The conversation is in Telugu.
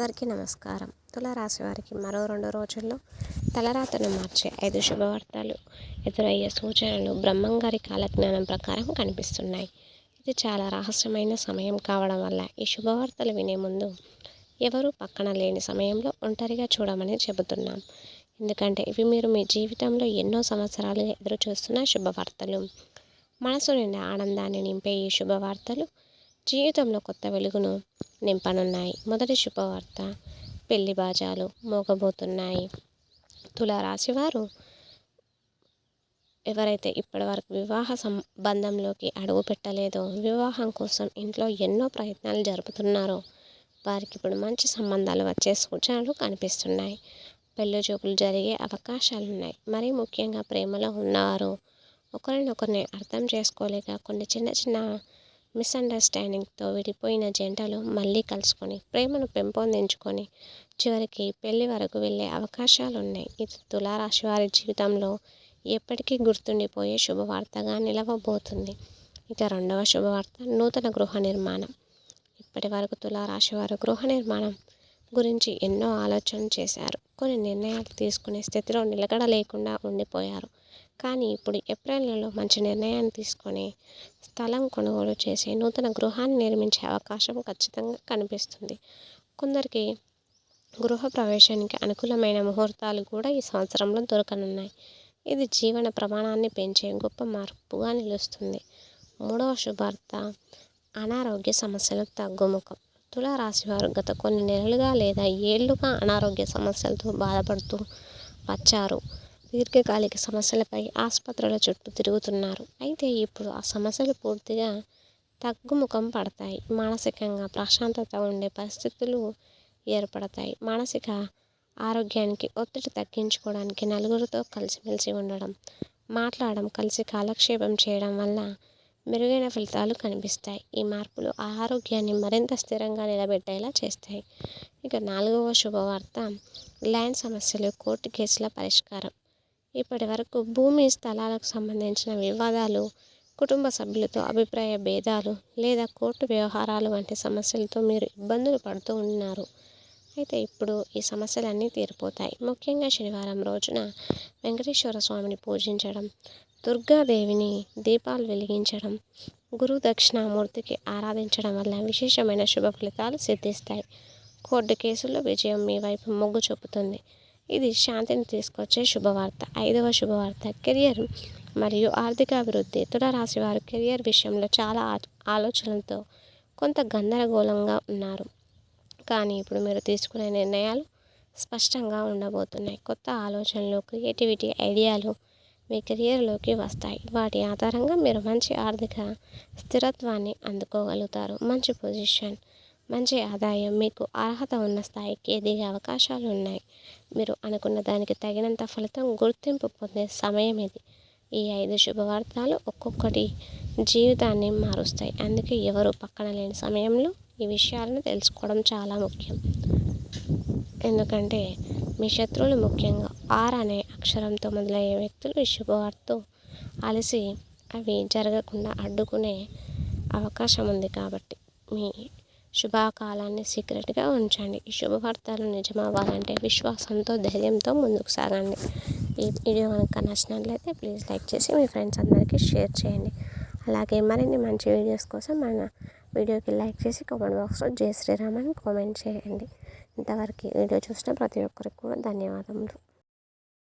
అందరికీ నమస్కారం. తులారాశి వారికి మరో రెండు రోజుల్లో తలరాతను మార్చే ఐదు శుభవార్తలు ఎదురయ్యే సూచనలు బ్రహ్మంగారి కాలజ్ఞానం ప్రకారం కనిపిస్తున్నాయి. ఇది చాలా రహస్యమైన సమయం కావడం వల్ల ఈ శుభవార్తలు వినే ముందు ఎవరు పక్కన లేని సమయంలో ఒంటరిగా చూడమని చెబుతున్నాం. ఎందుకంటే ఇవి మీరు మీ జీవితంలో ఎన్నో సంవత్సరాలుగా ఎదురు చూస్తున్న శుభవార్తలు. మనసు నిండా ఆనందాన్ని నింపే ఈ శుభవార్తలు జీవితంలో కొత్త వెలుగును నింపనున్నాయి. మొదటి శుభవార్త. పెళ్ళి బాజాలు మోగబోతున్నాయి. తులారాశివారు ఎవరైతే ఇప్పటివరకు వివాహ సంబంధంలోకి అడుగు పెట్టలేదో వివాహం కోసం ఇంట్లో ఎన్నో ప్రయత్నాలు జరుపుతున్నారో వారికి ఇప్పుడు మంచి సంబంధాలు వచ్చే సూచనలు కనిపిస్తున్నాయి. పెళ్ళి చూపులు జరిగే అవకాశాలు ఉన్నాయి మరీ ముఖ్యంగా ప్రేమలో ఉన్నవారు ఒకరినొకరిని అర్థం చేసుకోలేక కొన్ని చిన్న చిన్న మిస్అండర్స్టాండింగ్తో విడిపోయిన జంటలు మళ్ళీ కలుసుకొని ప్రేమను పెంపొందించుకొని చివరికి పెళ్ళి వరకు వెళ్ళే అవకాశాలు ఉన్నాయి ఇది తులారాశి వారి జీవితంలో ఎప్పటికీ గుర్తుండిపోయే శుభవార్తగా నిలవబోతుంది. ఇక రెండవ శుభవార్త నూతన గృహ నిర్మాణం. ఇప్పటి వరకు తులారాశి వారు గృహ నిర్మాణం గురించి ఎన్నో ఆలోచనలు చేశారు. కొన్ని నిర్ణయాలు తీసుకునే స్థితిలో నిలకడ లేకుండా ఉండిపోయారు. కానీ ఇప్పుడు ఏప్రిల్ నెలలో మంచి నిర్ణయాన్ని తీసుకొని స్థలం కొనుగోలు చేసి నూతన గృహాన్ని నిర్మించే అవకాశం ఖచ్చితంగా కనిపిస్తుంది. కొందరికి గృహ ప్రవేశానికి అనుకూలమైన ముహూర్తాలు కూడా ఈ సంవత్సరంలో దొరకనున్నాయి. ఇది జీవన ప్రమాణాన్ని పెంచే గొప్ప మార్పుగా నిలుస్తుంది. మూడవ శుభార్త అనారోగ్య సమస్యలు తగ్గుముఖం. తులారాశి వారు గత కొన్ని నెలలుగా లేదా ఏళ్ళుగా అనారోగ్య సమస్యలతో బాధపడుతూ వచ్చారు. దీర్ఘకాలిక సమస్యలపై ఆసుపత్రుల చుట్టూ తిరుగుతున్నారు. అయితే ఇప్పుడు ఆ సమస్యలు పూర్తిగా తగ్గుముఖం పడతాయి. మానసికంగా ప్రశాంతత ఉండే పరిస్థితులు ఏర్పడతాయి. మానసిక ఆరోగ్యానికి ఒత్తిడి తగ్గించుకోవడానికి నలుగురితో కలిసిమెలిసి ఉండడం మాట్లాడడం కలిసి కాలక్షేపం చేయడం వల్ల మెరుగైన ఫలితాలు కనిపిస్తాయి. ఈ మార్పులు ఆరోగ్యాన్ని మరింత స్థిరంగా నిలబెట్టేలా చేస్తాయి. ఇక నాలుగవ శుభవార్త ల్యాండ్ సమస్యలు కోర్టు కేసుల పరిష్కారం. ఇప్పటి వరకు భూమి స్థలాలకు సంబంధించిన వివాదాలు కుటుంబ సభ్యులతో అభిప్రాయ భేదాలు లేదా కోర్టు వ్యవహారాలు వంటి సమస్యలతో మీరు ఇబ్బందులు పడుతూ ఉన్నారు. అయితే ఇప్పుడు ఈ సమస్యలన్నీ తీరిపోతాయి. ముఖ్యంగా శనివారం రోజున వెంకటేశ్వర స్వామిని పూజించడం దుర్గాదేవిని దీపాలు వెలిగించడం గురు దక్షిణామూర్తికి ఆరాధించడం వల్ల విశేషమైన శుభ ఫలితాలు సిద్ధిస్తాయి. కోర్టు కేసుల్లో విజయం మీ వైపు మొగ్గు చూపుతుంది. ఇది శాంతిని తీసుకొచ్చే శుభవార్త. ఐదవ శుభవార్త కెరియర్ మరియు ఆర్థిక అభివృద్ధి. తులరాశి వారు కెరియర్ విషయంలో చాలా ఆలోచనలతో కొంత గందరగోళంగా ఉన్నారు. కానీ ఇప్పుడు మీరు తీసుకునే నిర్ణయాలు స్పష్టంగా ఉండబోతున్నాయి. కొత్త ఆలోచనలు క్రియేటివిటీ ఐడియాలు మీ కెరియర్లోకి వస్తాయి. వాటి ఆధారంగా మీరు మంచి ఆర్థిక స్థిరత్వాన్ని అందుకోగలుగుతారు. మంచి పొజిషన్ మంచి ఆదాయం మీకు అర్హత ఉన్న స్థాయికి ఎదిగే అవకాశాలు ఉన్నాయి. మీరు అనుకున్న దానికి తగినంత ఫలితం గుర్తింపు పొందే సమయం ఇది. ఈ ఐదు శుభవార్తలు ఒక్కొక్కటి జీవితాన్ని మారుస్తాయి. అందుకే ఎవరు పక్కన లేని సమయంలో ఈ విషయాలను తెలుసుకోవడం చాలా ముఖ్యం. ఎందుకంటే మీ శత్రువులు ముఖ్యంగా ఆర్ అనే అక్షరంతో మొదలయ్యే వ్యక్తులు ఈ శుభవార్తతో అలసి అవి జరగకుండా అడ్డుకునే అవకాశం ఉంది కాబట్టి మీ శుభకాలాన్ని సీక్రెట్గా ఉంచండి. ఈ శుభవార్తలు నిజమవ్వాలంటే విశ్వాసంతో ధైర్యంతో ముందుకు సాగండి. ఈ వీడియో కనుక నచ్చినట్లయితే ప్లీజ్ లైక్ చేసి మీ ఫ్రెండ్స్ అందరికీ షేర్ చేయండి. అలాగే మరిన్ని మంచి వీడియోస్ కోసం మన వీడియోకి లైక్ చేసి కామెంట్ బాక్స్లో జై శ్రీరామ్ అని కామెంట్ చేయండి. ఇంతవరకు వీడియో చూసిన ప్రతి ఒక్కరికి కూడా ధన్యవాదములు.